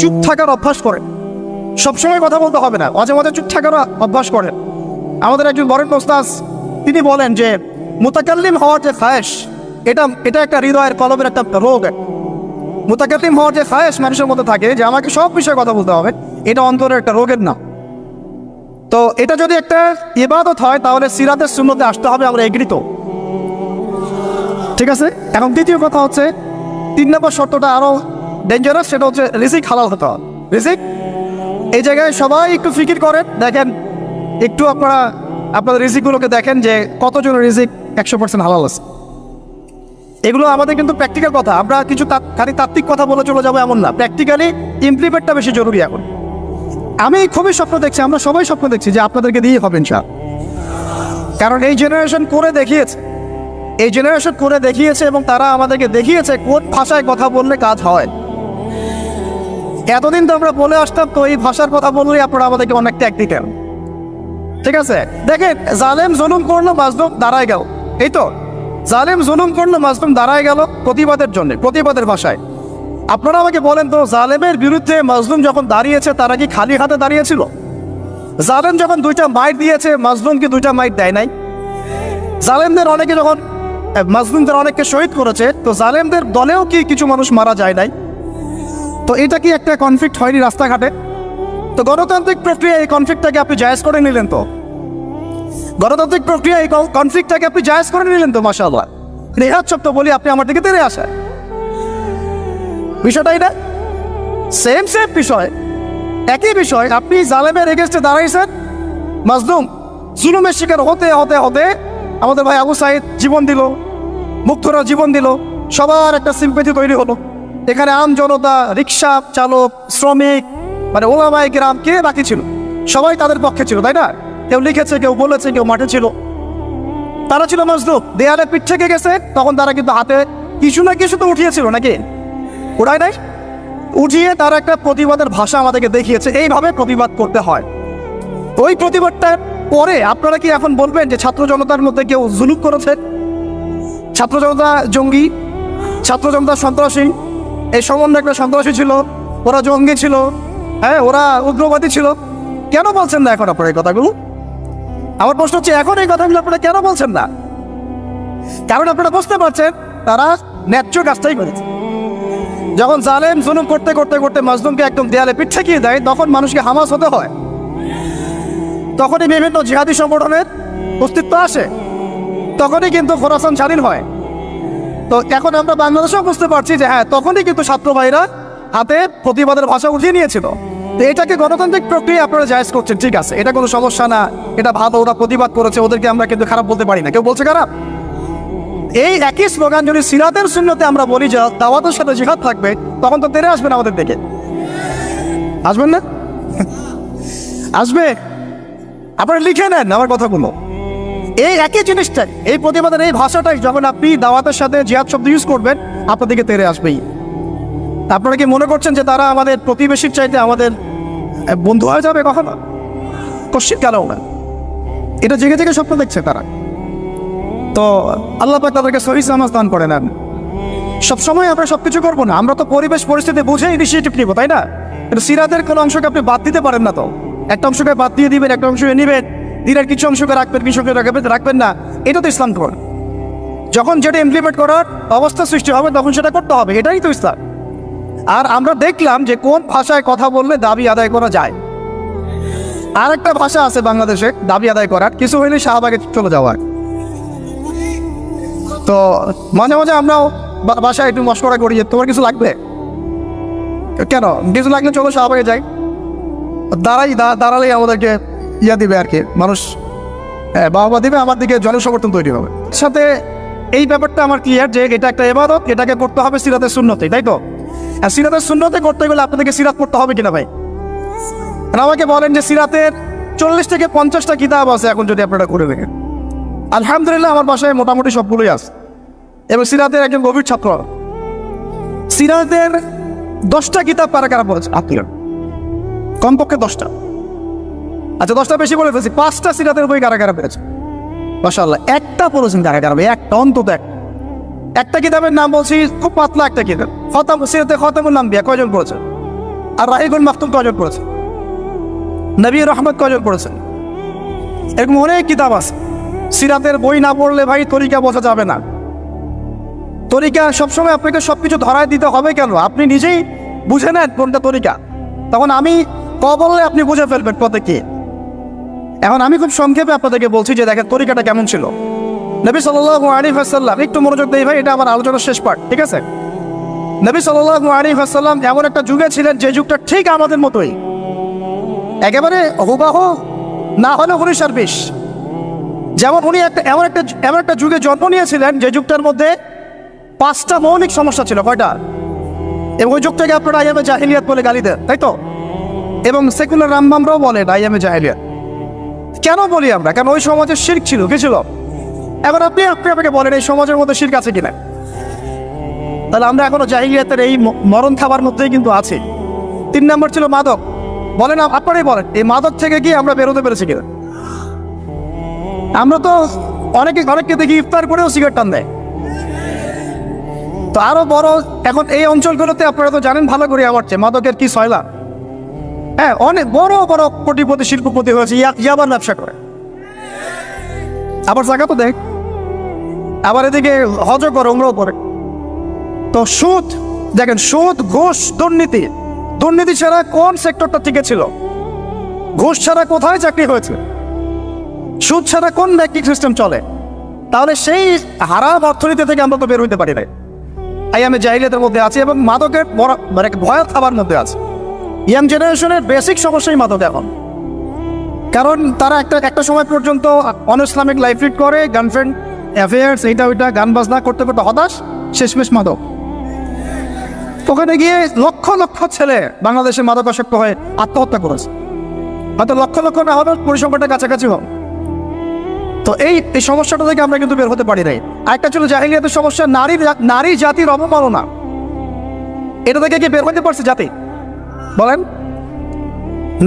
চুপ থাকার অভ্যাস করেন সবসময় কথা বলতে হবে না। মাঝে মাঝে চুপ থাকার অভ্যাস করেন আমাদের একজন বরেন মোস্তাজ, তিনি বলেন যে, মোতাকাল্লিম হওয়ার যে খায়েশ, এটা এটা একটা হৃদয়ের কলমের একটা রোগ। মোতাকাল্লিম হওয়ার যে খায়েশ মানুষের মধ্যে থাকে, যে আমাকে সব বিষয়ে কথা বলতে হবে, এটা অন্তরের একটা রোগের নাম তো এটা যদি একটা ইবাদত হয়, তাহলে সিরাতের শূন্যতে আসতে হবে, আমরা এগ্রিত ঠিক আছে? এখন দ্বিতীয় কথা হচ্ছে, তিন নম্বর শর্তটা আরও ডেঞ্জারাস সেটা হচ্ছে রিজিক, হালাল হতে হবে। এই জায়গায় সবাই একটু ফিকির করেন, দেখেন, একটু আপনারা, আপনাদের রিজিকগুলোকে দেখেন যে কতজন রিজিক একশো পার্সেন্ট হালাল আছে। এগুলো আমাদের কিন্তু প্র্যাকটিক্যাল কথা, আমরা কিছু খালি তাত্ত্বিক কথা বলে চলে যাব এমন না প্র্যাকটিক্যালি ইমপ্লিমেন্টটা বেশি জরুরি এখন। আমি খুবই স্বপ্ন দেখছি, আমরা সবাই স্বপ্ন দেখছি যে আপনাদেরকে দিয়ে হবে ইনশাল কারণ এই জেনারেশন করে দেখিয়েছে, এই জেনারেশন করে দেখিয়েছে এবং তারা আমাদেরকে দেখিয়েছে কোন ভাষায় কথা বললে কাজ হয়। এতদিন তো আমরা বলে আসতাম, তো এই ভাষার কথা বললে আপনারা আমাদেরকে অনেক ট্যাগ দিতেন। ঠিক আছে? দেখেন, জালেম জুলুম করল, মাজলুম দাঁড়ায় গেল। এই তো, জালেম জুলুম করল, মাজলুম দাঁড়ায় গেল প্রতিবাদের জন্য, প্রতিবাদের ভাষায়। আপনারা আমাকে বলেন তো, জালেমের বিরুদ্ধে মাজলুম যখন দাঁড়িয়েছে, তারা কি খালি হাতে দাঁড়িয়েছিল? জালেম যখন দুইটা মাইট দিয়েছে মাজলুমকে দুইটা মাইট দেয় নাই? জালেমদের অনেকে যখন মাজলুমদের অনেককে শহীদ করেছে, তো জালেমদের দলেও কি কিছু মানুষ মারা যায় নাই? তো এটা কি একটা কনফ্লিক্ট হয়নি রাস্তাঘাটে? তো গণতান্ত্রিক প্রক্রিয়া এই কনফ্লিক্টটাকে আপনি জায়েজ করে নিলেন তো? গণতান্ত্রিক প্রক্রিয়া এই কনফ্লিক্টটাকে আপনি জায়েজ করে নিলেন তো মাসাল্লাহ রেহাত শব্দ বলি আপনি আমার দিকে তেরে আসেন। বিষয়টা এটা সেম সেম বিষয়। একই বিষয়, আপনি জালেমের এগেস্টে দাঁড়াইছেন। মাজলুম, জুলুমের শিকার হতে হতে হতে আমাদের ভাই আবু সাইদ জীবন দিল মুগ্ধরা জীবন দিল, সবার একটা সিম্পেথি তৈরি হলো। এখানে আম জনতা, রিক্সা চালক, শ্রমিক মানে ওলামাই গ্রাম কে বাকি ছিল? সবাই তাদের পক্ষে ছিল, তাই না? কেউ লিখেছে, কেউ বলেছে, কেউ মাঠে ছিল। তারা ছিল মজদুর দেয়ালে পিঠ থেকে গেছে, তখন তারা কিন্তু হাতে কিছু না কিছু তো উঠিয়েছিল নাকি? উঠায় নাই? উঠিয়ে তারা একটা প্রতিবাদের ভাষা আমাদেরকে দেখিয়েছে, এইভাবে প্রতিবাদ করতে হয়। ওই প্রতিবাদটার পরে আপনারা কি এখন বলবেন যে ছাত্র জনতার মধ্যে কেউ জুলুক করেছে? ছাত্র জনতা জঙ্গি, ছাত্র জনতা সন্ত্রাসী এই সম্বন্ধে একটা সন্ত্রাসী ছিল, ওরা জঙ্গি ছিল হ্যাঁ ওরা উগ্রবাদী ছিল। কেন বলছেন না এখন আপনার এই কথাগুলো? আমার প্রশ্ন হচ্ছে, এখন এই কথাগুলো আপনারা কেন বলছেন না? কারণ আপনারা বুঝতে পারছেন, তারা ন্যায্য কাজটাই করেছে। যখন জালেম জুলুম করতে করতে করতে মাজলুমকে একদম দেয়ালে পিঠ ঠেকিয়ে দেয়, তখন মানুষকে হামাস হতে হয়। তখনই বিভিন্ন জিহাদি সংগঠনের অস্তিত্ব আসে। তখনই কিন্তু খোরাসান স্বাধীন হয়। তো এখন আমরা বাংলাদেশেও বুঝতে পারছি যে হ্যাঁ তখনই কিন্তু ছাত্র ভাইরা হাতে প্রতিবাদের ভাষা উঠিয়ে নিয়েছিল। তো এটাকে গণতান্ত্রিক প্রক্রিয়া আপনারা জায়জ করছেন, ঠিক আছে। এটা কোনো সমস্যা না, এটা ভালো, ওরা প্রতিবাদ করেছে, ওদেরকে আমরা কিন্তু খারাপ বলতে পারি না। কেউ বলছে খারাপ? এই একই স্লোগান যদি সিরাতের শূন্যতে আমরা বলি যে দাওয়াতের সাথে জিহাদ থাকবে, তখন তো তেরে আসবেন আমাদের দেখে আসবেন না? আসবে? আপনারা লিখে নেন আমার কথাগুলো। এই একই জিনিসটাই এই প্রতিবাদের এই ভাষাটাই যখন আপনি দাওয়াতের সাথে জিহাদ শব্দ ইউজ করবেন আপনাদেরকে তেরে আসবেই। আপনারা কি মনে করছেন যে তারা আমাদের প্রতিবেশীর চাইতে আমাদের বন্ধু হয়ে যাবে কখনো? কশ্চিত কেন না। এটা জেগে জেগে স্বপ্ন দেখছে তারা। তো আল্লাহ পাক তাদেরকে সহি সামাজ দান করে নেন। সবসময় আমরা সব কিছু করব না, আমরা তো পরিবেশ, পরিস্থিতি বুঝে ইনিশিয়েটিভ নিব, তাই না? কিন্তু সিরাতের কোনো অংশকে আপনি বাদ দিতে পারেন না তো। একটা অংশকে বাদ দিয়ে দিবেন, একটা অংশকে নিবেন। দিনের কিছু অংশকে রাখবেন, কিছু অংশকে রাখবেন রাখবেন না। এটা তো ইসলাম কর যখন যেটা ইমপ্লিমেন্ট করার অবস্থা সৃষ্টি হবে, তখন সেটা করতে হবে। এটাই তো ইসলাম। আর আমরা দেখলাম যে কোন ভাষায় কথা বললে দাবি আদায় করা যায়। আর একটা ভাষা আছে বাংলাদেশে, দাবি আদায় করার। কিছু হইলে শাহবাগে চলে যাওয়ার। তো মাঝে মাঝে আমরাও বাসায় একটু মস্করা করি যে, তোমার কিছু লাগবে? কেন? কিছু লাগলে চলো শাহবাগে যাই। দাঁড়াই দাঁড়ালেই আমাদেরকে ইয়া দিবে আর কি। মানুষ হ্যাঁ, বাহবা দিবে আমার দিকে জলের জনসমর্থন তৈরি হবে। সাথে এই ব্যাপারটা আমার ক্লিয়ার যে এটা একটা এবাদত এটাকে করতে হবে সিরাতের শূন্যতে তাই তো? আর সিরাতের শূন্যতে করতে গেলে আপনাদেরকে সিরাত করতে হবে কিনা ভাই? আমাকে বলেন যে সিরাতের চল্লিশ থেকে পঞ্চাশটা কিতাব আছে এখন যদি আপনারা করে দেখেন। আলহামদুলিল্লাহ আমার বাসায় মোটামুটি সবগুলোই আছে। এবং সিরাতের একজন গভীর ছাত্র। সিরাতের দশটা কিতাব পারা কারা আপনি কমপক্ষে দশটা। আচ্ছা দশটা বেশি বলে ফেলছি, পাঁচটা সিরাতের বই কারা কারা পেয়েছে মাসাল্লাহ একটা পড়েছেন কারা কারা একটা, অন্তত এক একটা কিতাবের নাম বলছি, খুব পাতলা একটা কিতাব। খতাম, সিরাতে খতামুল নাম বিয়া কয়জন পড়েছে? আর রাহিগুল মাহতুম কয়জন পড়েছে? নবী রহমত কয়জন পড়েছেন এরকম অনেক কিতাব আছে। সিরাতের বই না পড়লে ভাই তরিকা বোঝা যাবে না। তরিকা সবসময় আপনাকে সব কিছু ধরায় দিতে হবে কেন? আপনি নিজেই বুঝে নেন কোনটা তরিকা। তখন আমি ক বললে আপনি বুঝে ফেলবেন পথে কি। এখন আমি খুব সংক্ষেপে আপনাদেরকে বলছি যে দেখেন তরিকাটা কেমন ছিল। নবী সাল্লাহ আলী হাসাল্লাম একটু মনোযোগ দেই ভাই, এটা আমার আলোচনার শেষ পার্ট ঠিক আছে? নবী সাল্লাহ আলী হাসাল্লাম এমন একটা যুগে ছিলেন যে যুগটা ঠিক আমাদের মতোই। একেবারে হুবাহ না হলে উনিশ আর যেমন উনি একটা, এমন একটা এমন একটা যুগে জন্ম নিয়েছিলেন যে যুগটার মধ্যে পাঁচটা মৌলিক সমস্যা ছিল, কয়টা? এবং ওই যুগটাকে আপনারা আইএমএ জাহিলিয়াত বলে গালি দেন, তাই তো? এবং সেকুলার রামবামরাও বলেন আইএমএ জাহিলিয়াত। কেন বলি আমরা? কেন ওই সমাজের শির্ক ছিল? কি ছিল? এবার আপনি আপনি আপনাকে বলেন এই সমাজের মধ্যে শির্ক আছে কিনা? তাহলে আমরা এখনও জাহিলিয়াতের এই মরণ খাবার মধ্যেই কিন্তু আছি। তিন নম্বর ছিল মাদক। বলেন আপনারাই বলেন, এই মাদক থেকে কি আমরা বেরোতে পেরেছি কিনা? আমরা তো অনেকে, অনেককে দেখি ইফতার করেও সিগারেট টান দেয়। তো আরও বড় এখন এই অঞ্চলগুলোতে আপনারা তো জানেন ভালো করে আমার চেয়ে, মাদকের কি সয়লা? হ্যাঁ অনেক বড় বড় কোটিপতি, শিল্পপতি হয়েছে ইয়া- ইয়াবার ব্যবসা করে। আবার জায়গা তো দেখ আবার এদিকে হজ করে, উমরাও করে। তো সুদ, দেখেন, সুদ, ঘুষ, দুর্নীতি। দুর্নীতি ছাড়া কোন সেক্টরটা টিকে ছিল? ঘুষ ছাড়া কোথায় চাকরি হয়েছে? সুদ ছাড়া কোন ব্যাংকিং সিস্টেম চলে? তাহলে সেই হারাম অর্থনীতি থেকে আমরা তো বের হইতে পারি না এই আমি জাহিলিয়াতের মধ্যে আছি এবং মাদকের মানে ভয় খাবার মধ্যে আছে। ইয়াং জেনারেশনের বেসিক সমস্যাই মাদক এখন। কারণ তারা একটা একটা সময় পর্যন্ত অন ইসলামিক লাইফ লিড করে গার্লফ্রেন্ড অ্যাফেয়ার্স এইটা, ওইটা, গান বাজনা করতে করতে হতাশ, শেষমেশ মাদক। ওখানে গিয়ে লক্ষ লক্ষ ছেলে বাংলাদেশে মাদকাসক্ত হয়ে আত্মহত্যা করেছে। হয়তো লক্ষ লক্ষ না হবে পরিসংখ্যানটা কাছাকাছি হোক। তো এই এই সমস্যাটা থেকে আমরা কিন্তু বের হতে পারি নাই। আরেকটা ছিল জাহিলিয়াতের সমস্যা, নারী নারী জাতির অবমাননা। এটা থেকে কি বের হতে পারছে জাতি? বলেন,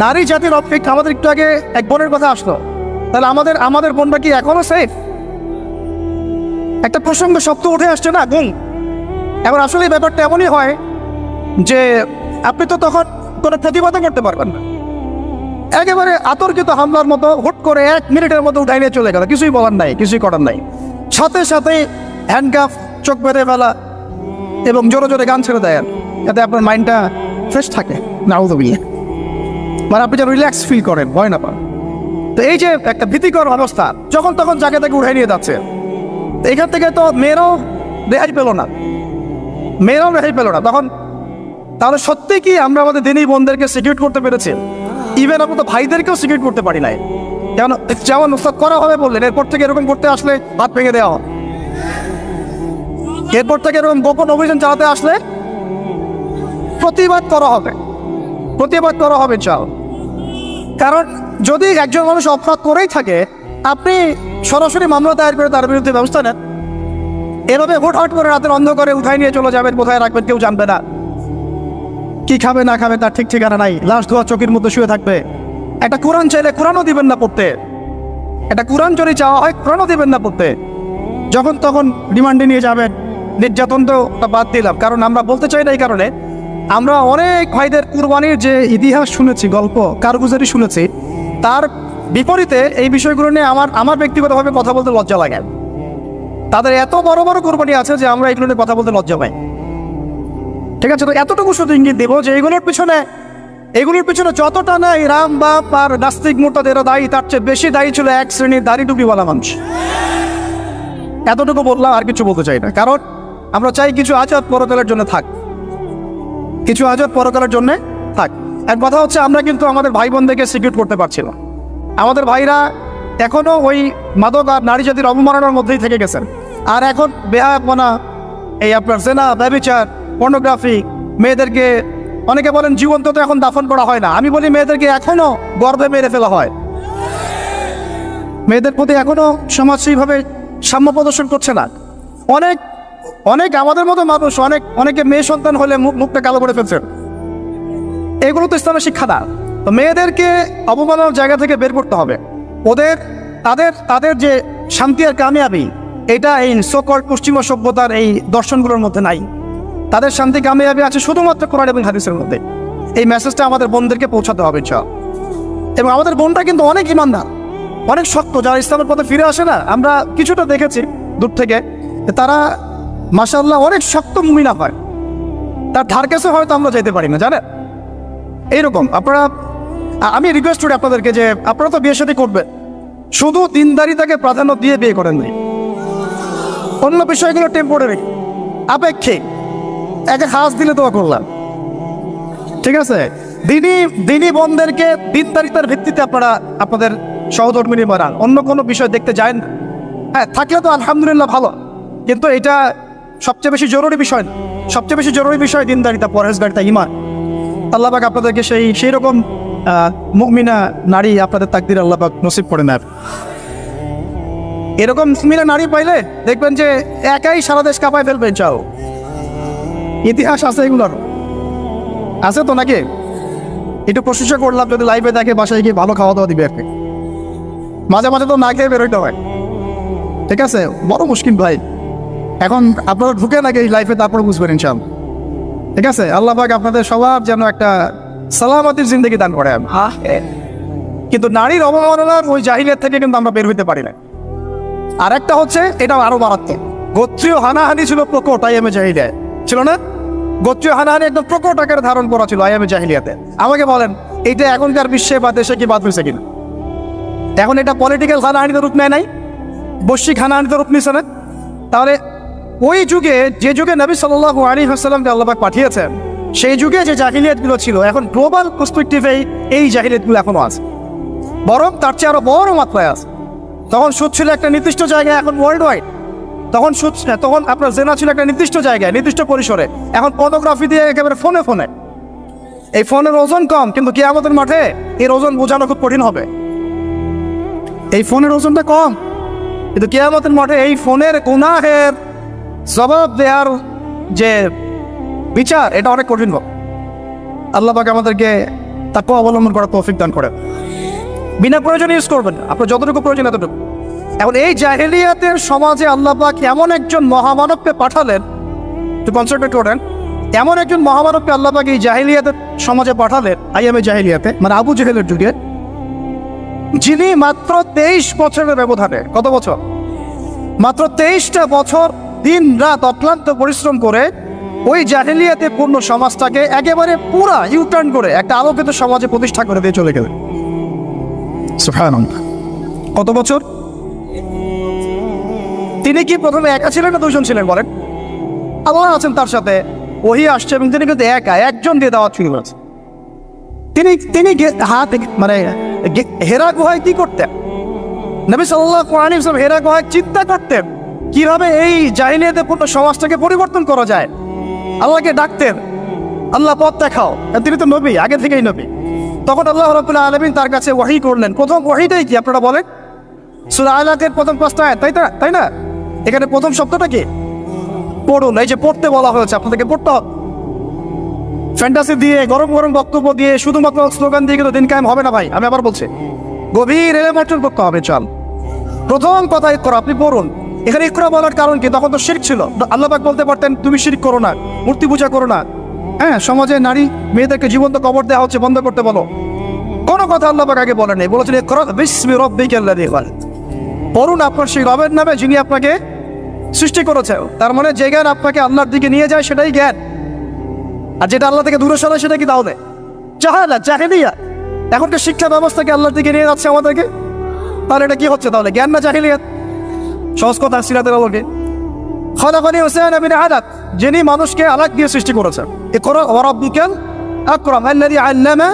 নারী জাতির অপেক্ষা আমাদের একটু আগে এক বোনের কথা আসলো। তাহলে আমাদের আমাদের বোনটা কি এখনও সেফ একটা প্রসঙ্গ শব্দ উঠে আসছে না, গুম? এখন আসলে ব্যাপারটা এমনই হয় যে আপনি তো তখন কোনো প্রতিবাদও করতে পারবেন না। একেবারে আতর্কিত হামলার মতো হুট করে এক মিনিটের মতো উঠাই নিয়ে চলে গেল, কিছুই বলার নাই, কিছুই করার নাই। সাথে সাথে হ্যান্ডকাফ চোখ বেঁধে ফেলা এবং জোরে জোরে গান ছেড়ে দেয়। যাতে আপনার মাইন্ডটা ফ্রেশ থাকে নাউদবিয়ে মানে আপনি যেন রিল্যাক্স ফিল করেন, ভয় না পান। তো এই যে একটা ভীতিকর অবস্থা, যখন তখন যাকে তাকে উঠাই নিয়ে যাচ্ছে। এখান থেকে তো মেয়েরাও রেহাই পেল না। মেয়েরাও রেহাই পেল না। তখন তাহলে সত্যি কি আমরা আমাদের দিনই বোনদেরকে সিকিউর করতে পেরেছি? ইভেন আমরা তো ভাইদেরকেও সিকিউর করতে পারি নাই। যেমন যেমন উস্তাদ করা হবে বললেন, এরপর থেকে এরকম করতে আসলে হাত ভেঙে দেওয়া। এরপর থেকে এরকম গোপন অভিযান চালাতে আসলে প্রতিবাদ করা হবে। প্রতিবাদ করা হবে চাও কারণ যদি একজন মানুষ অপরাধ করেই থাকে, আপনি সরাসরি মামলা দায়ের করে তার বিরুদ্ধে ব্যবস্থা নেন। এভাবে হুটহাট করে রাতের অন্ধকারে উঠাই নিয়ে চলে যাবেন কোথায় রাখবেন, কেউ জানবে না। কি খাবে, না খাবে, তার ঠিক ঠিকানা নাই। লাশ ধোয়া চোখের মধ্যে শুয়ে থাকবে। একটা কোরআন চাইলে কোরআনও দিবেন না পড়তে। একটা কোরআন যদি চাওয়া হয়, কোরআনও দিবেন না পড়তে। যখন তখন ডিমান্ডে নিয়ে যাবেন। নির্যাতন তো বাদ দিলাম, কারণ আমরা বলতে চাই না এই কারণে। আমরা অনেক ভাইদের কুরবানির যে ইতিহাস শুনেছি, গল্প, কারগুজারি শুনেছি, তার বিপরীতে এই বিষয়গুলো নিয়ে আমার আমার ব্যক্তিগতভাবে কথা বলতে লজ্জা লাগে। তাদের এত বড় বড় কোরবানি আছে যে আমরা এগুলো নিয়ে কথা বলতে লজ্জা পাই। ঠিক আছে, তো এতটুকু শুধু ইঙ্গিত দেবো যে এগুলোর পিছনে এগুলোর পিছনে যতটা না এই রাম, বাপ আর নাস্তিক মোর্তাদেরও দায়ী, তার চেয়ে বেশি দায়ী ছিল এক শ্রেণির দাড়ি টুপিওয়ালা মানুষ। এতটুকু বললাম, আর কিছু বলতে চাই না। কারণ আমরা চাই কিছু আজাদ পরকালের জন্য থাক। কিছু আজাদ পরকালের জন্য থাক। এক কথা হচ্ছে, আমরা কিন্তু আমাদের ভাই বোনদেরকে সিকিউর করতে পারছি না। আমাদের ভাইরা এখনও ওই মাদক আর নারী জাতির অবমাননার মধ্যেই থেকে গেছেন। আর এখন বেহায়াপনা এই আপনার সেনা ব্যবিচার পর্নোগ্রাফি মেয়েদেরকে, অনেকে বলেন জীবন্ত তো এখন দাফন করা হয় না। আমি বলি মেয়েদেরকে এখনও গর্ভে মেরে ফেলা হয়। মেয়েদের প্রতি এখনও সমাজ সেইভাবে সাম্য প্রদর্শন করছে না। অনেক অনেক আমাদের মতো মানুষ, অনেক অনেকে মেয়ে সন্তান হলে মুখ, মুখটা কালো করে ফেলছে। এগুলো তো ইসলামের শিক্ষা না। তো মেয়েদেরকে অবমাননার জায়গা থেকে বের করতে হবে। ওদের, তাদের তাদের যে শান্তি আর কামিয়াবি, এটা এই সকল পশ্চিমা সভ্যতার এই দর্শনগুলোর মধ্যে নাই। তাদের শান্তি, কামিয়াবি আছে শুধুমাত্র কোরআন এবং হাদিসের মধ্যে। এই মেসেজটা আমাদের বোনদেরকে পৌঁছাতে হবে, ইনশাআল্লাহ। এবং আমাদের বোনটা কিন্তু অনেক ইমানদার, অনেক শক্ত। যারা ইসলামের পথে ফিরে আসে না, আমরা কিছুটা দেখেছি দূর থেকে তারা মাসাল্লাহ অনেক শক্ত মুমিনা হয়। তার ধার কাছে হয়তো আমরা যেতে পারি না, জানেন? এইরকম, আপনারা আমি রিকোয়েস্ট করি আপনাদেরকে যে, আপনারা তো বিয়ে সাথে করবেন। শুধু দিনদারিতাকে প্রাধান্য দিয়ে বিয়ে করেন নাই। অন্য বিষয়গুলো টেম্পোরারি আপেক্ষিক। একে হাস দিলে তো করলাম। ঠিক আছে? দিনই দিনই বন্ধেরকে দিনদারিতার ভিত্তিতে আপনারা, আপনাদের সহধর্মিনী বাড়ান অন্য কোনো বিষয় দেখতে যায় না। হ্যাঁ থাকলে তো আলহামদুলিল্লাহ ভালো। কিন্তু এটা সবচেয়ে বেশি জরুরি বিষয় না। সবচেয়ে বেশি জরুরি বিষয় দিনদারিতা, পরহেজগারিতা ইমান আল্লাহ পাক আপনাদেরকে সেই সেই রকম মুমিনা নারী আপনাদের তাকদির আল্লাহ পাক নসিব করে নেয় এরকম মুমিনা নারী পাইলে দেখবেন যে একাই সারা দেশ কাঁপায় ফেলবেন চাও ইতিহাস আছে এগুলোর। আছে তো নাকি? একটু প্রশংসা করলাম, যদি লাইভে দেখে বাসায় গিয়ে ভালো খাওয়া দাওয়া দিবে আর কি। মাঝে মাঝে তো না খেয়ে বেরোইতে হয়। ঠিক আছে? বড় মুশকিল ভাই। এখন আপনারা ঢুকে নাকি এই লাইফে তারপর বুঝবেন ইনশাল ঠিক আছে? আল্লাহ পাক আপনাদের সবার যেন একটা সালামতির জিন্দগি দান করে কিন্তু নারীর অবমাননার ওই জাহিলিয়াত থেকে কিন্তু আমরা বের হইতে পারি না। আর একটা হচ্ছে এটা আরও মারাত্মক। গোত্রীয় হানাহানি ছিল প্রকট আইএমএ জাহিলিয়ায় ছিল না? গোত্রীয় হানাহানি একদম প্রকট আকারে ধারণ করা ছিল আইএমএ জাহিলিয়াতে। আমাকে বলেন এইটা এখনকার বিশ্বে বা দেশে কি বাদ হয়েছে কিনা? এখন এটা পলিটিক্যাল হানাহানিতে রূপ নেয় নাই? বৈশ্বিক হানাহানিতে রূপ নিছে না? তাহলে ওই যুগে যে যুগে নবী সাল্লাহ আলী হাসাল্লামকে আল্লাহবাক পাঠিয়েছেন সেই যুগে যে জাহিলিয়াতগুলো ছিল, এখন গ্লোবাল পার্সপেক্টিভে এই জাহিলিয়াতগুলো এখনও আছে। বরং তার চেয়ে আরও বড় মাত্রায় আছে। তখন সুদ ছিল একটা নির্দিষ্ট জায়গায়, এখন ওয়ার্ল্ড ওয়াইড তখন সুদ তখন আপনার জেনা ছিল একটা নির্দিষ্ট জায়গায়, নির্দিষ্ট পরিসরে। এখন পর্নোগ্রাফি দিয়ে একেবারে ফোনে ফোনে এই ফোনের ওজন কম, কিন্তু কি আমাদের মাঠে এর ওজন বোঝানো খুব কঠিন হবে। এই ফোনের ওজনটা কম, কিন্তু কেয়ামতের মাঠে এই ফোনের গুনাহের জবাব দেওয়ার যে বিচার, এটা অনেক কঠিন হবে আল্লাহ পাক আমাদেরকে তাকে অবলম্বন করার তৌফিক দান করে বিনা প্রয়োজনে ইউজ করবেন আপনার যতটুকু প্রয়োজন এতটুকু। এখন এই জাহেলিয়াতের সমাজে আল্লাহ পাক এমন একজন মহামানবকে পাঠালেন, একটু কনসেন্ট্রেট করেন এমন একজন মহামানবকে আল্লাহ পাক এই জাহেলিয়াতের সমাজে পাঠালেন আই এম এ জাহেলিয়াতে মানে আবু জেহেলের যুগে। যিনি মাত্র তেইশ বছরের ব্যবধানে, কত বছর? মাত্র তেইশটা বছর দিন রাত অক্লান্ত পরিশ্রম করে ওই জাহেলিয়াতে পূর্ণ সমাজটাকে একেবারে পুরা ইউটার্ন করে একটা আলোকিত সমাজে প্রতিষ্ঠা করে দিয়ে চলে গেলেন। কত বছর? তিনি কি প্রথমে একা ছিলেন না দুজন ছিলেন বলেন? আল্লাহ আছেন তার সাথে, ওহি আসছে এবং তিনি কিন্তু একা, একজন দিয়ে দাওয়াত শুরু করেছে তিনি তিনি হাত মানে হেরা গুহায় কি করতেন? নবী ওয়াসাল্লাম হেরা গুহায় চিন্তা করতেন। কীভাবে এই জাহিলিয়াতে পূর্ণ সমাজটাকে পরিবর্তন করা যায়? আল্লাহকে ডাকতেন, আল্লাহ পথ দেখাও। তিনি তো নবী, আগে থেকেই নবী। তখন আল্লাহ রাব্বুল আলামিন তার কাছে ওয়াহি করলেন। প্রথম ওয়াহিটাই কি, আপনারা বলেন? সূরা আলাকের প্রথম পাঁচটা তাই না তাই না? এখানে প্রথম শব্দটা কি? পড়ুন। এই যে পড়তে বলা হয়েছে, আপনাদেরকে পড়তে হবে। ফ্যান্টাসি দিয়ে, গরম গরম বক্তব্য দিয়ে, শুধুমাত্র স্লোগান দিয়ে কিন্তু দিন কায়েম হবে না ভাই। আমি আবার বলছি, গভীর এলেমেন্টাল করতে হবে, চল। প্রথম কথা ইকরা আপনি পড়ুন। এখানে ইকরা বলার কারণ কি? তখন তো শিরক ছিল। আল্লাহ পাক বলতে পারতেন, তুমি শিরক করো না, মূর্তি পূজা করো না। হ্যাঁ সমাজে নারী মেয়েদেরকে জীবন্ত কবর দেওয়া হচ্ছে, বন্ধ করতে বলো। কোনো কথা আল্লাহ পাক আগে বলেন নাই। বলেছেন বিসমি রাব্বিকাল্লাযী খালাক। পড়ুন আপনার সেই রবের নামে যিনি আপনাকে সৃষ্টি করেছে তার মানে যে জ্ঞান আপনাকে আল্লাহর দিকে নিয়ে যায়, সেটাই জ্ঞান। আর যেটা আল্লাহ থেকে দূরে সরায়, সেটা কি তাহলে? জাহালা জাহেলিয়া। এখনকার শিক্ষা ব্যবস্থাকে আল্লাহর দিকে নিয়ে যাচ্ছে আমাদেরকে। তাহলে এটা কি হচ্ছে তাহলে? জ্ঞান না জাহিলিয়াত? সহজ কথা আলোকে। খলাফানি হোসেন আবিন আদাত, যিনি মানুষকে আলাক দিয়ে সৃষ্টি করেছেন। এ করো ওরাব্বিকাল আকরাম, আল্লাযী আল্লামা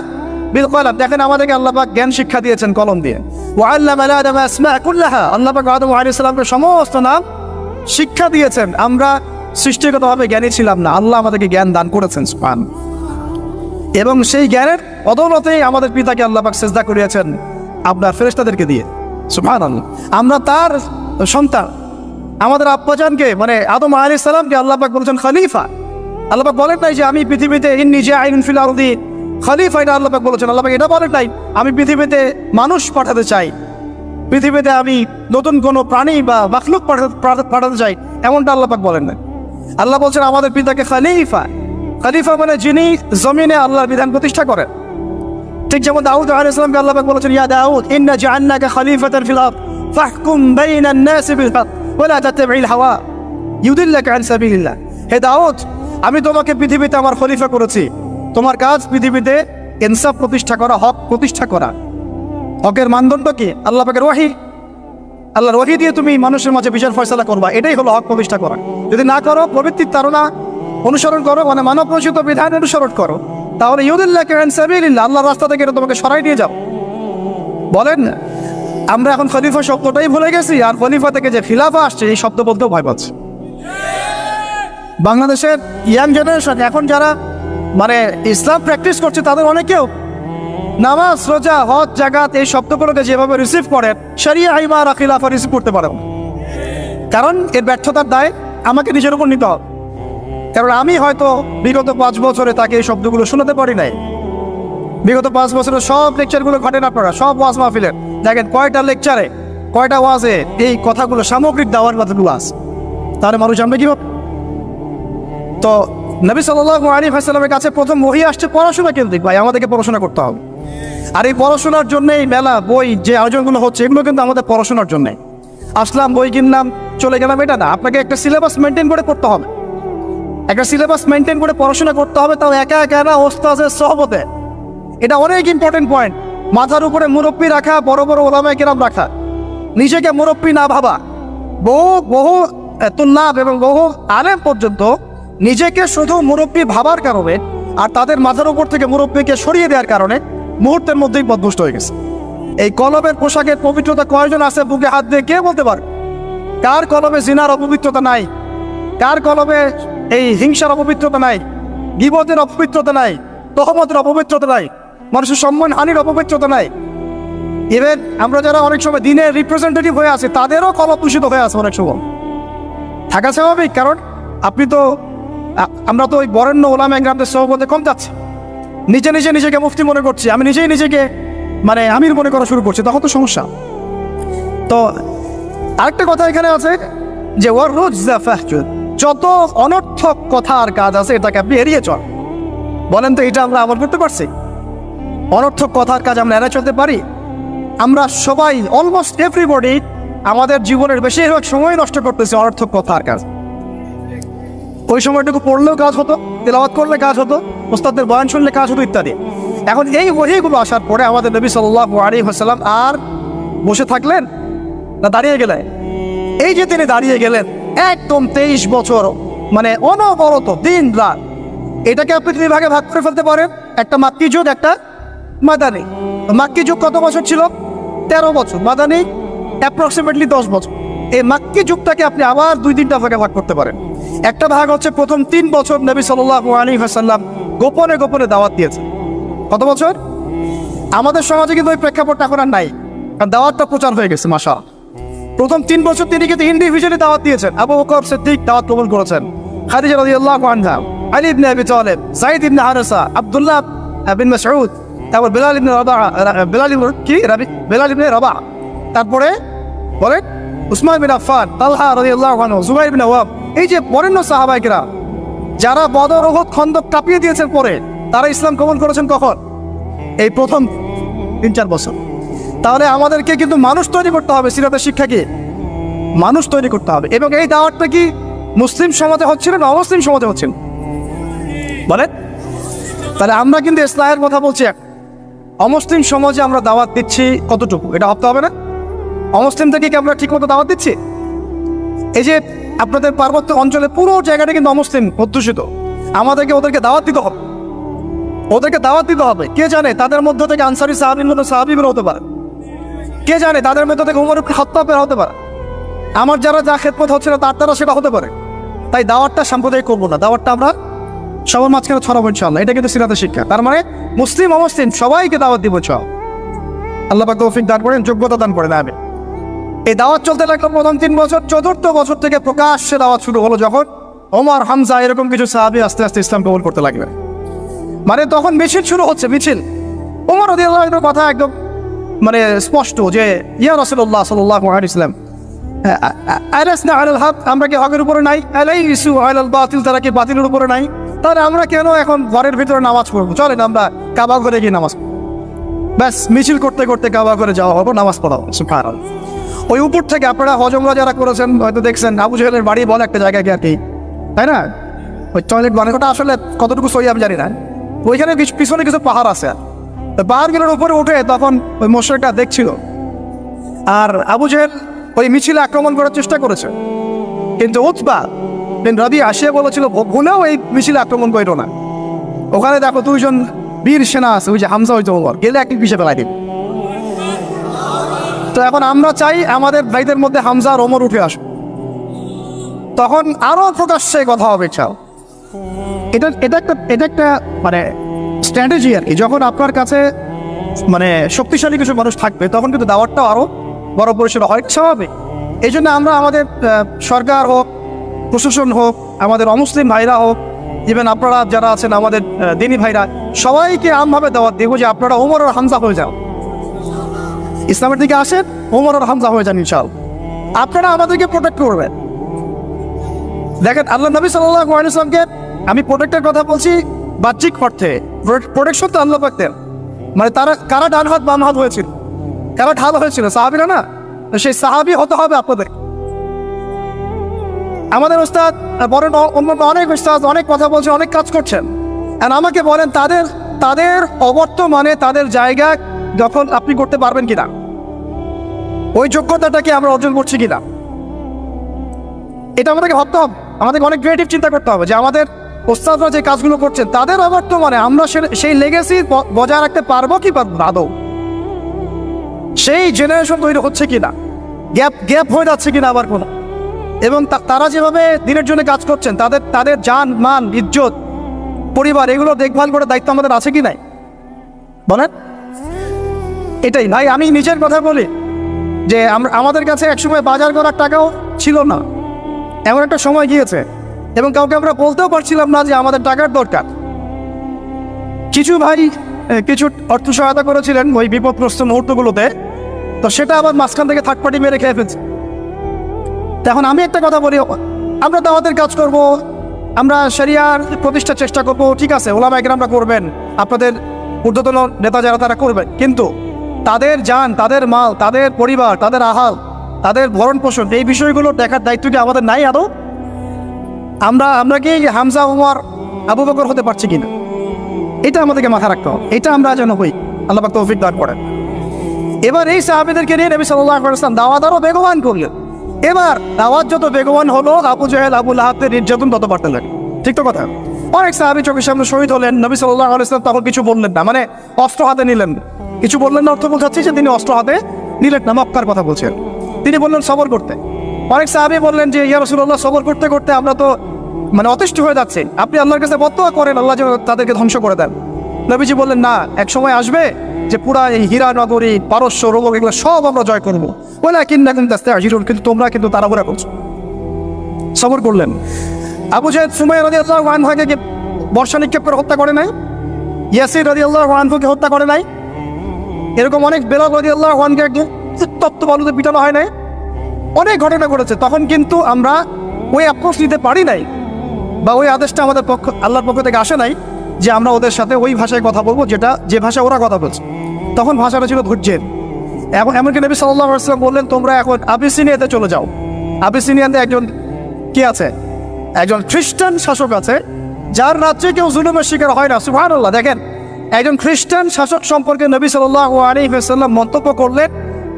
বিল কলম। দেখেন আমাদেরকে আল্লাহ পাক জ্ঞান শিক্ষা দিয়েছেন কলম দিয়ে। ওয়া আদম আসমা আল্লাহ আদম আলাইহিস সমস্ত নাম শিক্ষা দিয়েছেন। আমরা সৃষ্টিগতভাবে জ্ঞানী ছিলাম না। আল্লাহ আমাদেরকে জ্ঞান দান করেছেন সুবহান এবং সেই জ্ঞানের অদৌলতেই আমাদের পিতাকে আল্লাহ পাক সেজদা করিয়েছেন আপনার ফেরেশতাদেরকে দিয়ে, সুবহানাল্লাহ। আমরা তার সন্তান। আমাদের আব্বাজানকে মানে আদম আলাইহিস সালামকে আল্লাহ পাক বলেছেন খলিফা। আল্লাহ পাক বলেন নাই যে আমি পৃথিবীতে ইন্নি আইন ফিল আরদি। খলিফা এটা আল্লাহ পাক বলেছেন। আল্লাহ পাক এটা বলেন নাই, আমি পৃথিবীতে মানুষ পাঠাতে চাই। পৃথিবীতে আমি নতুন কোনো প্রাণী বা মাখলুক পাঠাতে পাঠাতে চাই, এমনটা আল্লাহ পাক বলেন না আল্লাহ বলছেন, আমাদের পিতাকে খালিফা। খালিফা মানে যিনি জমিনে আল্লাহর বিধান প্রতিষ্ঠা করেন। ঠিক যেমন দাউদ আলাইহিস সালামকে বলেছেন, ইয়া দাউদ, ইন্না জাআলনাকা খলিফাতান ফিল আরদ। বাইনান নাস বিল হক ওয়া লা তাত্তাবি'ল হাওয়া ইউদিল্লাকা আন সাবিলিল্লাহ হে দাউদ, আমি তোমাকে পৃথিবীতে আমার খলিফা করেছি। তোমার কাজ পৃথিবীতে ইনসাফ প্রতিষ্ঠা করা, হক প্রতিষ্ঠা করা। হকের মানদণ্ড কি? আল্লাহ পাকের ওয়াহি। আল্লাহর ওয়াহি দিয়ে তুমি মানুষের মাঝে বিচার ফয়সালা করবা। এটাই হলো হক প্রতিষ্ঠা করা। যদি না করো, প্রবৃত্তির তারা অনুসরণ করো মানে মানব রচিত বিধান অনুসরণ করো, তাহলে ইউদুল্লাহ সাবিলিল্লাহ আল্লাহর রাস্তা থেকে তোমাকে সরাই দিয়ে যাও। বলেন না আমরা এখন খলিফা শব্দটাই ভুলে গেছি, আর খলিফা থেকে যে খিলাফা আসছে, এই শব্দ বলতেও ভয় পাচ্ছে। বাংলাদেশের ইয়াং জেনারেশন, এখন যারা মানে ইসলাম প্র্যাকটিস করছে, তাদের অনেকেও নামাজ, রোজা, হজ জাগাত এই শব্দগুলোকে যেভাবে রিসিভ করেন সারিয়া আইমা আর খিলাফা রিসিভ করতে পারেন কারণ এর ব্যর্থতার দায় আমাকে নিজের উপর নিতে হবে। কারণ আমি হয়তো বিগত পাঁচ বছরে তাকে এই শব্দগুলো শোনাতে পারি নাই। বিগত পাঁচ বছরে সব লেকচারগুলো ঘটেন আপনারা, সব ওয়াজ মাহফিলের দেখেন কয়টা লেকচারে কয়টা ওয়াজে এই কথাগুলো সামগ্রিক দাওয়ার কথাগুলো আছে তাহলে মানুষ জানবে কি তো নবী সাল্লাহ হাসালামের কাছে প্রথম বহি আসছে পড়াশোনা কেন্দ্রিক, ভাই, আমাদেরকে পড়াশোনা করতে হবে। আর এই পড়াশোনার জন্য এই মেলা বই যে আয়োজনগুলো হচ্ছে, এগুলো কিন্তু আমাদের পড়াশোনার জন্যে। আসলাম, বই কিনলাম, চলে গেলাম, এটা না। আপনাকে একটা সিলেবাস মেনটেন করে পড়তে হবে। একটা সিলেবাস মেনটেন করে পড়াশোনা করতে হবে, তাও একা একা না ওস্তাজের সহবতে। এটা অনেক ইম্পর্টেন্ট পয়েন্ট মাথার উপরে মুরব্বী রাখা, বড় বড় ওলামায় কিরাম রাখা। নিজেকে মুরব্বী না ভাবা। বহু বহু তুল্লাভ এবং বহু আলেম পর্যন্ত নিজেকে শুধু মুরব্বী ভাবার কারণে আর তাদের মাথার উপর থেকে মুরব্বীকে সরিয়ে দেওয়ার কারণে মুহূর্তের মধ্যেই বদভুষ্ট হয়ে গেছে। এই কলমের পোশাকের পবিত্রতা কয়জন আছে বুকে হাত দিয়ে কে বলতে পারে? কার কলমে জিনার অপবিত্রতা নাই? কার কলমে এই হিংসার অপবিত্রতা নাই? গিবতের অপবিত্রতা নাই? তহমতের অপবিত্রতা নাই? মানুষের সম্মান, হানির অপবিত্রতা নাই। ইভেন আমরা যারা অনেক সময় দিনের রিপ্রেজেন্টেটিভ হয়ে আছে, তাদেরও কলম দূষিত হয়ে আছে অনেক সময়। থাকা স্বাভাবিক, কারণ আপনি তো আমরা তো ওই বরেণ্য ওলাম গ্রামদের সহপদে কম যাচ্ছি। নিজে নিজে নিজেকে মুফতি মনে করছি, আমি নিজেই নিজেকে মানে আমির মনে করা শুরু করছি, তখন তো সমস্যা। তো, আরেকটা কথা এখানে আছে, যে ওর রোজ যত অনর্থক কথা আর কাজ আছে, এটাকে আপনি এড়িয়ে চল। বলেন তো, এটা আমরা আমল করতে পারছি? অনর্থক কথার কাজ আমরা এড়িয়ে চলতে পারি। আমরা সবাই অলমোস্ট এভরিবডি আমাদের জীবনের বেশিরভাগ সময় নষ্ট করতেছি অনর্থক কথার কাজ। ওই সময়টুকু পড়লেও কাজ হতো, তেলাওয়াত করলে কাজ হতো ওস্তাদের বয়ান শুনলে কাজ হতো ইত্যাদি। এখন এই বহিগুলো আসার পরে আমাদের নবী সাল্লাহ আলী হাসাল্লাম আর বসে থাকলেন না দাঁড়িয়ে গেলেন? এই যে তিনি দাঁড়িয়ে গেলেন, একদম তেইশ বছর মানে অনবরত, দিন, রাত, এটাকে আপনি দুই ভাগে ভাগ করে ফেলতে পারেন। একটা মাক্কি যুগ একটা মাদানি। মাক্কি যুগ কত বছর ছিল? তেরো বছর। মাদানি অ্যাপ্রক্সিমেটলি দশ বছর। এই মাক্কি যুগটাকে আপনি আবার দুই তিনটা ভাগে ভাগ করতে পারেন। একটা ভাগ হচ্ছে প্রথম তিন বছর নবী সাল্লাহ আলী হাসাল্লাম গোপনে গোপনে দাওয়াত দিয়েছে কত বছর? আমাদের সমাজে কিন্তু ওই প্রেক্ষাপটটা এখন আর নাই। কারণ দাওয়াতটা প্রচার হয়ে গেছে মাসা প্রথম তিন বছর তিনি কিন্তু ইন্ডিভিজুয়ালি দাওয়াত দিয়েছেন। আবু বকর সিদ্দিক দাওয়াত কবুল করেছেন। খাদিজা রাদিয়াল্লাহু আনহা, আলী ইবনে আবি তালেব সাইদ ইবনে হারেসা, আব্দুল্লাহ বিন মাসউদ তারপর বেলাল ইবনে বেলাল ইবনে কি রাবি? বেলাল ইবনে রাবা তারপরে বলেন উসমান বিন আফফান, তালহা রাদিয়াল্লাহু আনহু, জুবাইর বিন আওয়াম এই যে বরেণ্য সাহাবাইকরা, যারা বদর ওহদ খন্দক কাঁপিয়ে দিয়েছেন পরে, তারা ইসলাম কবুল করেছেন কখন? এই প্রথম তিন চার বছর। তাহলে আমাদেরকে কিন্তু মানুষ তৈরি করতে হবে, সিরাতের শিক্ষা কি? মানুষ তৈরি করতে হবে। এবং এই দাওয়াতটা কি মুসলিম সমাজে হচ্ছিল না অমুসলিম সমাজে হচ্ছিল বলেন। তাহলে আমরা কিন্তু ইসলামের কথা বলছি এখন। অমুসলিম সমাজে আমরা দাওয়াত দিচ্ছি কতটুকু? এটা ভাবতে হবে না? অমুসলিম থেকে কি আমরা ঠিকমতো দাওয়াত দিচ্ছি? এই যে আপনাদের পার্বত্য অঞ্চলে পুরো জায়গাটা কিন্তু অমুসলিম অধ্যুষিত। আমাদেরকে ওদেরকে দাওয়াত দিতে হবে। ওদেরকে দাওয়াত দিতে হবে। কে জানে তাদের মধ্য থেকে আনসারি সাহাবির মতো সাহাবি বের হতে পারে। কে জানে তাদের মধ্য থেকে উমর হত্যা বের হতে পারে। আমার যারা যা খেদমত হচ্ছে না, তার দ্বারা সেটা হতে পারে। তাই দাওয়াতটা সাম্প্রদায়িক করব না। দাওয়াতটা আমরা সবার মাঝখানে ছড়াবো ইনশাল্লাহ এটা কিন্তু সিরাতের শিক্ষা। তার মানে মুসলিম, অমুসলিম, সবাইকে দাওয়াত দিব চাও আল্লাহ তৌফিক দান করেন, যোগ্যতা দান করেন আমি এই দাওয়াত চলতে লাগল প্রথম তিন বছর। চতুর্থ বছর থেকে প্রকাশ্যে দাওয়াত শুরু হলো যখন ওমর, হামজা এরকম কিছু সাহাবি আস্তে আস্তে ইসলাম কবুল করতে লাগবে মানে তখন মিছিল শুরু হচ্ছে, মিছিল। ওমর রদিয়াল্লাহ কথা একদম মানে স্পষ্ট যে, ইয়া রসুল্লাহ সাল্লাহ ইসলাম আমরা কি হকের উপরে নাই? আলাই আলাল বাতিল, তারা কি বাতিলের উপরে নাই? তাহলে আমরা কেন এখন ঘরের ভিতরে নামাজ পড়ব? চলেন আমরা কাবা ঘরে গিয়ে নামাজ। ব্যাস, মিছিল করতে করতে কাবা করে যাওয়া হব, নামাজ পড়াও সুফার ওই উপর থেকে আপনারা হজমরা যারা করেছেন, হয়তো দেখছেন, আবু জাহেলের বাড়ি বলে একটা জায়গায় আর কি, তাই না? ওই টয়লেট বানানোটা আসলে কতটুকু সই আমি জানি না। ওইখানে কিছু, পিছনে কিছু পাহাড় আছে। তো পাহাড়গুলোর উপরে উঠে তখন ওই মশাইটা দেখছিল। আর আবু জেহেল ওই মিছিলে আক্রমণ করার চেষ্টা করেছে। কিন্তু উৎপা বিন রবি আসিয়া বলেছিল "ভু- ভুলেও এই মিছিলে আক্রমণ করো না। ওখানে দেখো দুইজন বীর সেনা আছে, ওই যে হামজা হইতে ওমর। গেলে একই পিছিয়ে ফেলাই দিন তো এখন আমরা চাই আমাদের ভাইদের মধ্যে হামজা আর ওমর উঠে আসুক। তখন আরও প্রকাশ্যে কথা হবে চাও এটা এটা একটা এটা একটা মানে স্ট্র্যাটেজি আর কি। যখন আপনার কাছে মানে শক্তিশালী কিছু মানুষ থাকবে, তখন কিন্তু দাওয়াতটাও আরও বড় পরিসরে হয়, স্বাভাবিক। এই জন্য আমরা আমাদের সরকার হোক প্রশাসন হোক, আমাদের অমুসলিম ভাইরা হোক ইভেন আপনারা যারা আছেন আমাদের দিনী ভাইরা, সবাইকে আমভাবে দাওয়াত দেবো যে আপনারা ওমর আর হামজা হয়ে যান। ইসলামের দিকে আসেন ওমর আর হামজা হয়ে যান ইনশাল আপনারা আমাদেরকে প্রোটেক্ট করবেন। দেখেন, আল্লাহ নবী সাল্লাহ আমি প্রোটেক্টের কথা বলছি বাহ্যিক অর্থে। প্রোটেকশন তো আল্লাহ পাকতেন মানে তারা, কারা ডান হাত বাম হাত হয়েছিল? কারা ঢাল হয়েছিল? সাহাবিরা না? সেই সাহাবি হতে হবে আপনাদের। আমাদের ওস্তাদ বলেন অ- অন্য অনেক ওস্তাদ অনেক কথা বলছেন অনেক কাজ করছেন। আর আমাকে বলেন, তাদের তাদের অবর্তমানে তাদের জায়গা যখন আপনি করতে পারবেন কিনা? ওই যোগ্যতাটাকে আমরা অর্জন করছি কিনা? এটা আমাদেরকে ভাবতে হবে। আমাদেরকে অনেক ক্রিয়েটিভ চিন্তা করতে হবে যে আমাদের ওস্তাদরা যে কাজগুলো করছেন, তাদের অবর্তমানে আমরা সেই লেগেসি বজায় রাখতে পারব কি আদৌ? সেই জেনারেশন তৈরি হচ্ছে কিনা? গ্যাপ গ্যাপ হয়ে যাচ্ছে কিনা আবার কোনো? এবং তারা যেভাবে দিনের জন্য কাজ করছেন, তাদের তাদের যান, মান, ইজ্জত, পরিবার, এগুলো দেখভাল করার দায়িত্ব আমাদের আছে কি নাই? বলেন? এটাই। ভাই, আমি নিজের কথা বলি যে আমাদের কাছে একসময় বাজার করার টাকাও ছিল না। এমন একটা সময় গিয়েছে এবং কাউকে আমরা বলতেও পারছিলাম না যে আমাদের টাকার দরকার। কিছু ভাই কিছু অর্থ সহায়তা করেছিলেন ওই বিপদগ্রস্ত মুহূর্তগুলোতে। তো সেটা আবার মাঝখান থেকে থার্ড পার্টি মেরে খেয়ে ফেলছে। এখন আমি একটা কথা বলি, আমরা দাওয়াতের কাজ করব, আমরা শরিয়ার প্রতিষ্ঠার চেষ্টা করব, ঠিক আছে, ওলামা আমরা করবেন, আপনাদের ঊর্ধ্বতন নেতা যারা তারা করবেন, কিন্তু তাদের যান, তাদের মাল, তাদের পরিবার, তাদের আহাল, তাদের ভরণ পোষণ এই বিষয়গুলো দেখার দায়িত্ব কি আমাদের নাই আদৌ? আমরা আমরা কি হামজা, উমর, আবু বকর হতে পারছি কিনা? এটা আমাদেরকে মাথা রাখতে হবে, এটা আমরা যেন হই, আল্লাহ তৌফিক দান করেন। এবার এই সাহাবিদেরকে নিয়ে নবী সাল্লাহ ইসলাম আরও বেগবান করলেন। এবার দাওয়াত যত বেগবান হলো আবু জাহেল, আবু লাহাতের নির্যাতন তত বাড়তে লাগে ঠিক তো কথা? অনেক সাহাবি চোখের সামনে শহীদ হলেন, নবী সাল্লাহ ইসলাম তখন কিছু বললেন না মানে অস্ত্র হাতে নিলেন। কিছু বললেন না অর্থ বোঝাচ্ছি যে তিনি অস্ত্র হাতে নিলেন না, মক্কার কথা বলছেন। তিনি বললেন, সবর করতে। অনেক সাহাবি বললেন যে, ইয়া রসুল্লাহ সবর করতে করতে আমরা তো মানে অতিষ্ঠ হয়ে যাচ্ছে। আপনি আল্লাহর কাছে বত্তয়া করেন, আল্লাহ যেন তাদেরকে ধ্বংস করে দেন। নবীজি বললেন, না এক সময় আসবে যে পুরা এই হীরা, নগরী, পারস্য রোবক এগুলো সব আমরা জয় করব। বলে কিন্না কিন্তু আস্তে আজিরুল কিন্তু তোমরা কিন্তু তারা তাড়াহুড়া করছ। সবর করলেন। আবু জাহেদ সুমাই রাজি আল্লাহ আনহাকে বর্ষা নিক্ষেপ করে হত্যা করে নাই? ইয়াসির রাজি আল্লাহ আনহুকে হত্যা করে নাই? এরকম অনেক বেলাল রাজি আল্লাহ আনকে একদম তপ্ত বালুতে পিটানো হয় নাই? অনেক ঘটনা ঘটেছে। তখন কিন্তু আমরা ওই অ্যাপ্রোচ নিতে পারি নাই বা ওই আদেশটা আমাদের পক্ষ, আল্লাহর পক্ষ থেকে আসে নাই। যে আমরা ওদের সাথে ওই ভাষায় কথা বলব, যেটা যে ভাষা ওরা কথা বলছে। তখন ভাষাটা ছিল ধৈর্যের। এখন এমনকি নবী সাল্লাহ আসলাম বললেন, তোমরা এখন আবিসিনিয়াতে চলে যাও। আবিসিনিয়াতে একজন কি আছে? একজন খ্রিস্টান শাসক আছে, যার রাজ্যে কেউ জুলুমের শিকার হয় না। সুহান আল্লাহ দেখেন। একজন খ্রিস্টান শাসক সম্পর্কে নবী সাল্লাহ আলী সাল্লাম মন্তব্য করলেন,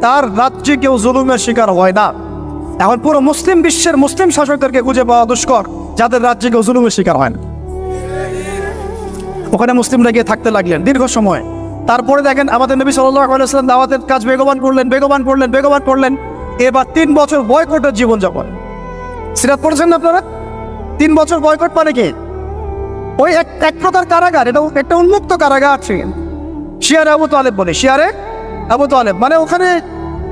তার রাজ্যে কেউ জুলুমের শিকার হয় না। এখন পুরো মুসলিম বিশ্বের মুসলিম শাসকদেরকে খুঁজে পাওয়া দুষ্কর, যাদের রাজ্যে কেউ জুলুমের শিকার হয় না। ওখানে মুসলিমরা গিয়ে থাকতে লাগলেন দীর্ঘ সময়। তারপরে দেখেন আমাদের নবী সাল্লাহ আলাইসাল্লাম দাওয়াতের কাজ বেগবান করলেন বেগবান করলেন বেগবান করলেন। এবার তিন বছর বয়কটের জীবনযাপন। সিরাত পড়েছেন না আপনারা? তিন বছর বয়কট মানে কি? ওই এক এক প্রকার কারাগার, এটা একটা উন্মুক্ত কারাগার ছিলেন শিয়ারে আবু তালেব বলে, শিয়ারে আবু তালেব। মানে ওখানে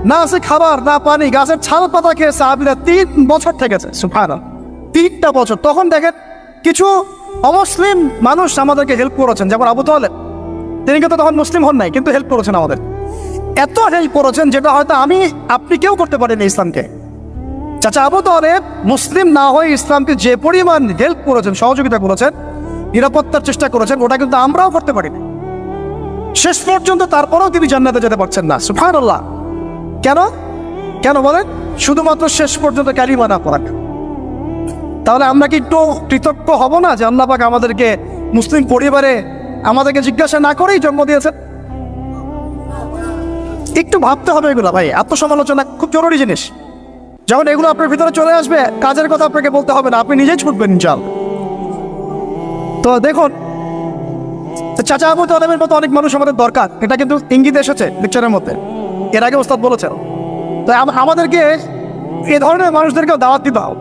না আছে খাবার, না পানি, গাছের ছাল পাতা খেয়েছে সাহাবিরা তিন বছর থেকেছে সুফানা তিনটা বছর। তখন দেখেন কিছু অমুসলিম মানুষ আমাদেরকে হেল্প করেছেন, যেমন আবু তালেব। তিনি কিন্তু তখন মুসলিম হন নাই, কিন্তু হেল্প করেছেন আমাদের। এত হেল্প করেছেন যেটা হয়তো আমি, আপনি কেউ করতে পারেনি ইসলামকে। চাচা আবু তালেব মুসলিম না হয়ে ইসলামকে যে পরিমাণ হেল্প করেছেন, সহযোগিতা করেছেন, নিরাপত্তার চেষ্টা করেছেন, ওটা কিন্তু আমরাও করতে পারি না শেষ পর্যন্ত তারপরেও তিনি জান্নাতে যেতে পারছেন না সুফান কেন? কেন বলেন? শুধুমাত্র শেষ পর্যন্ত ক্যারিমা না তাহলে আমরা কি একটু কৃতজ্ঞ হব না যে আল্লাহ পাক আমাদেরকে মুসলিম পরিবারে আমাদেরকে জিজ্ঞাসা না করেই জন্ম দিয়েছেন? একটু ভাবতে হবে এগুলো ভাই, আত্মসমালোচনা খুব জরুরি জিনিস। যখন এগুলো আপনার ভিতরে চলে আসবে, কাজের কথা আপনাকে বলতে হবে না, আপনি নিজেই ছুটবেন চাল তো দেখুন, চাচা আবু তালেবের মতো অনেক মানুষ আমাদের দরকার, এটা কিন্তু ইঙ্গিত এসেছে লেকচারের মধ্যে। এর আগে ওস্তাদ বলেছেন। তো আমাদেরকে এ ধরনের মানুষদেরকেও দাওয়াত দিতে হবে।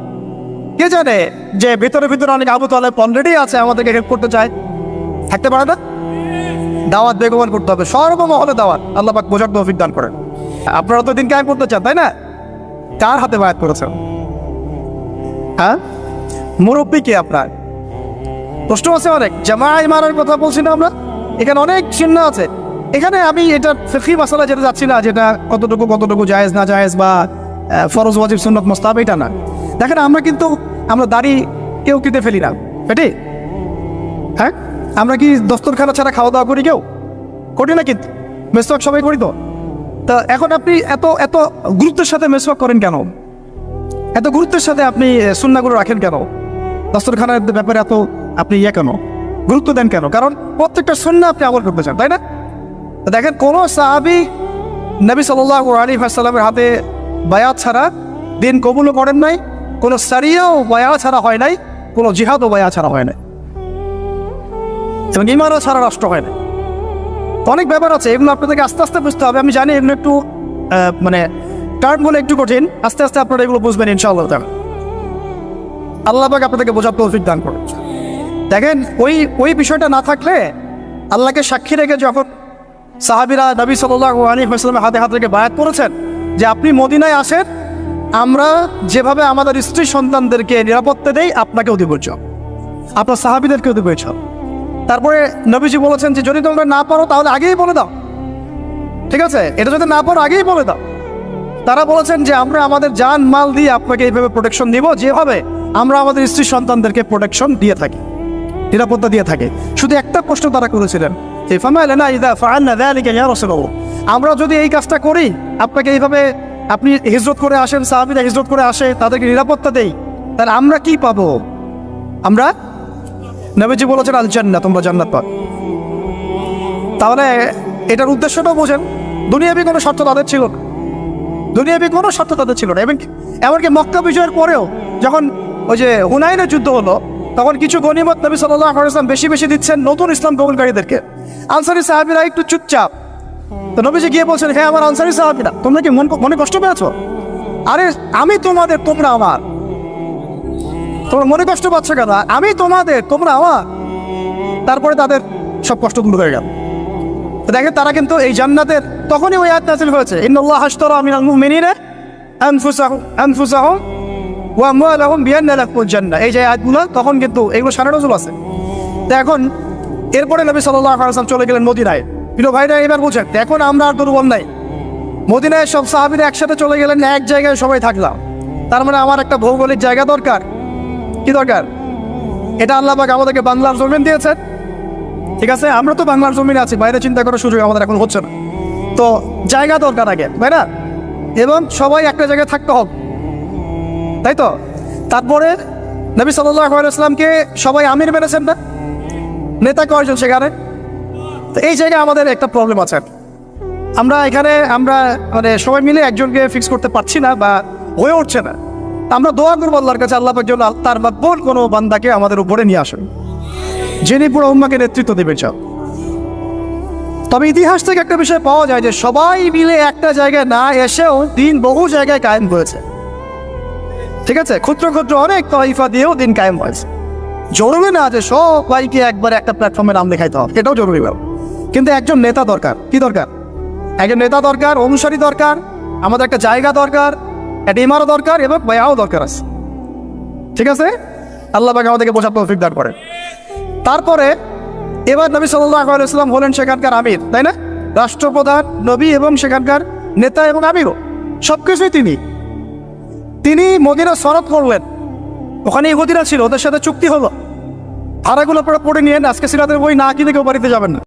কে জানে যে ভিতরে ভিতরে অনেক আবু তালেব অলরেডি আছে, আমাদেরকে হেল্প করতে চায়। থাকতে পারে না? দাওয়াত বেগমান করতে হবে। সর্বমহলে দাওয়াত। আল্লাহ পাক বোঝার তৌফিক দান করেন। আপনারা তো দিন কায়েম করতে চান, তাই না? কার হাতে বায়াত করেছেন? হ্যাঁ? মুরব্বী কে আপনার? প্রশ্ন আছে অনেক। জামাই মারার কথা বলছি না আমরা। এখানে অনেক চিহ্ন আছে। এখানে আমি এটা ফিফি মাসালা যেটা যাচ্ছি না, যেটা কতটুকু কতটুকু জায়েজ না জায়েজ বা ফরজ, ওয়াজিব, সুন্নত মোস্তাব এটা না। দেখেন, আমরা কিন্তু, আমরা দাড়ি কেউ কেটে ফেলি না। এটি হ্যাঁ? আমরা কি দস্তরখানা ছাড়া খাওয়া দাওয়া করি কেউ? করি না কিন্তু। মেসওয়াক সবাই করি তো। তা এখন আপনি এত এত গুরুত্বের সাথে মেসওয়াক করেন কেন? এত গুরুত্বের সাথে আপনি সুন্নাগুলো রাখেন কেন? দস্তরখানার ব্যাপারে এত আপনি ইয়ে কেন? গুরুত্ব দেন কেন? কারণ প্রত্যেকটা সুন্না আপনি আমল করতে চান, তাই না? দেখেন, কোন সাহাবি নবী সাল্লাহ আলী সাল্লামের হাতে বায়াত ছাড়া দিন কবুলও করেন নাই কোনো সারিয়াও বায়া ছাড়া হয় নাই, কোনো জিহাদও বয়া ছাড়া হয় নাই। এবং ইমানও ছাড়া রাষ্ট্র হয় না অনেক ব্যাপার আছে, এগুলো আপনাদেরকে আস্তে আস্তে বুঝতে হবে। আমি জানি এগুলো একটু মানে টার্ম বলে একটু কঠিন, আস্তে আস্তে আপনারা এগুলো বুঝবেন ইনশাআল্লাহ। আল্লাহ পাক আপনাদেরকে বোঝার তৌফিক দান করে দেখেন, ওই ওই বিষয়টা না থাকলে আল্লাহকে সাক্ষী রেখে যখন সাহাবিরা নবী সাল্লাহ আলী হাসলামের হাতে হাত রেখে বায়াত করেছেন, যে আপনি মদিনায় আসেন আমরা যেভাবে আমাদের স্ত্রী সন্তানদেরকে নিরাপত্তা দেই, আপনাকেও দিব আপনার সাহাবিদেরকেও দিব তারপরে নবীজি বলেছেন যে, যদি তোমরা না পারো, তাহলে আগেই বলে দাও। ঠিক আছে? এটা যদি না পারো, আগেই বলে দাও। তারা বলেছেন যে, আমরা আমাদের জান, মাল দিয়ে আপনাকে এইভাবে প্রোটেকশন দিব যেভাবে আমরা আমাদের স্ত্রী সন্তানদেরকে প্রোটেকশন দিয়ে থাকি, নিরাপত্তা দিয়ে থাকে। শুধু একটা প্রশ্ন তারা করেছিলেন আমরা যদি এই কাজটা করি, আপনাকে এইভাবে আপনি হিজরত করে আসেন, সাহাবীরা হিজরত করে আসে, তাদেরকে নিরাপত্তা দেই। তাহলে আমরা কি পাবো? আমরা? নবীজি বলেছেন আল জান্নাত তোমরা জান্নাত পাবে। তাহলে এটার উদ্দেশ্যটাও বোঝেন। দুনিয়াবি কোনো শর্ত তাদের ছিল না। দুনিয়াবি কোনো শর্ত তাদের ছিল না। এমনকি এমনকি মক্কা বিজয়ের পরেও যখন ওই যে হুনাইনের যুদ্ধ হলো, তখন কিছু গনিমত নবী সাল্লাহ বেশি বেশি দিচ্ছেন নতুন ইসলাম কবুলকারীদেরকে আনসারি সাহাবিরা একটু চুপচাপ তো নবীজি গিয়ে বলছেন হ্যাঁ আমার আনসারি সাহাবিরা তোমরা কি মনে কষ্ট পেয়েছ আরে, আমি তোমাদের, তোমরা আমার। তোমরা মনে কষ্ট পাচ্ছ কেন? আমি তোমাদের, তোমরা আমার। তারপরে তাদের সব কষ্ট দূর হয়ে গেল। তো দেখেন, তারা কিন্তু এই জান্নাতের, তখনই ওই আয়াত নাজিল হয়েছে, ইন্নাল্লাহ হাশতারা মিনাল মুমিনিনা আনফুসাহুম আনফুসাহুম, ওয়া আমওয়ালাহুম বিআন্না লাকুমুল জান্নাহ। এই যে আয়াতগুলো, তখন কিন্তু এগুলো সারা নজুল আছে। তো এখন, এরপরে নবী সাল্লাল্লাহু আলাইহি ওয়াসাল্লাম চলে গেলেন মদিনায়। প্রিয় ভাইরা, এবার বুঝেন এখন আমরা আর দুর্বল নাই। মদিনায় সব সাহাবীরা একসাথে চলে গেলেন, এক জায়গায় সবাই থাকলাম। তার মানে আমার একটা ভৌগোলিক জায়গা দরকার। কি দরকার? এটা আল্লাহ পাক আমাদেরকে বাংলার জমিন দিয়েছেন। ঠিক আছে? আমরা তো বাংলার জমিনে আছি, বাইরে চিন্তা করার সুযোগ আমাদের এখন হচ্ছে না। তো জায়গা দরকার আগে, তাই না? এবং সবাই একটা জায়গায় থাকতে হবে। তাই তো? তারপরে নবী সাল্লামকে সবাই আমির মেনেছেন না? নেতা কয়জন সেখানে? তো এই জায়গায় আমাদের একটা প্রবলেম আছে। আমরা এখানে, আমরা মানে সবাই মিলে একজনকে ফিক্স করতে পারছি না বা হয়ে উঠছে না। আমরা দোয়া করব আল্লাহর কাছে, আল্লাহ যেন তার মাকবুল কোনো বান্দাকে আমাদের উপরে নিয়ে আসেন, যিনি পুরো উম্মাকে নেতৃত্ব দেবেন সব তবে ইতিহাস থেকে একটা বিষয় পাওয়া যায় যে সবাই মিলে একটা জায়গায় না এসেও দিন বহু জায়গায় কায়েম হয়েছে। ঠিক আছে? ক্ষুদ্র ক্ষুদ্র অনেক তহিফা দিয়েও দিন কায়েম হয়েছে। জরুরি না যে সবাইকে একবার একটা প্ল্যাটফর্মে নাম দেখাইতে হবে। এটাও জরুরি ব্যাপার কিন্তু একজন নেতা দরকার। কি দরকার? একজন নেতা দরকার, অনুসারী দরকার, আমাদের একটা জায়গা দরকার, একটা ইমারও দরকার এবং বয়াও দরকার আছে। ঠিক আছে? আল্লাহ পাক আমাদেরকে বোঝার তৌফিক দান করে তারপরে এবার নবী আলাইসাল্লাম হলেন সেখানকার আমির, তাই না? রাষ্ট্রপ্রধান, নবী এবং সেখানকার নেতা এবং আমিরও। সব কিছুই তিনি। তিনি মদিনা সরত করলেন। ওখানে ইহুদিরা ছিল, ওদের সাথে চুক্তি হলো। ভাড়াগুলো আপনারা পড়ে নিয়ে আজকে সিরাতের বই না কিনে কেউ বাড়িতে যাবেন না।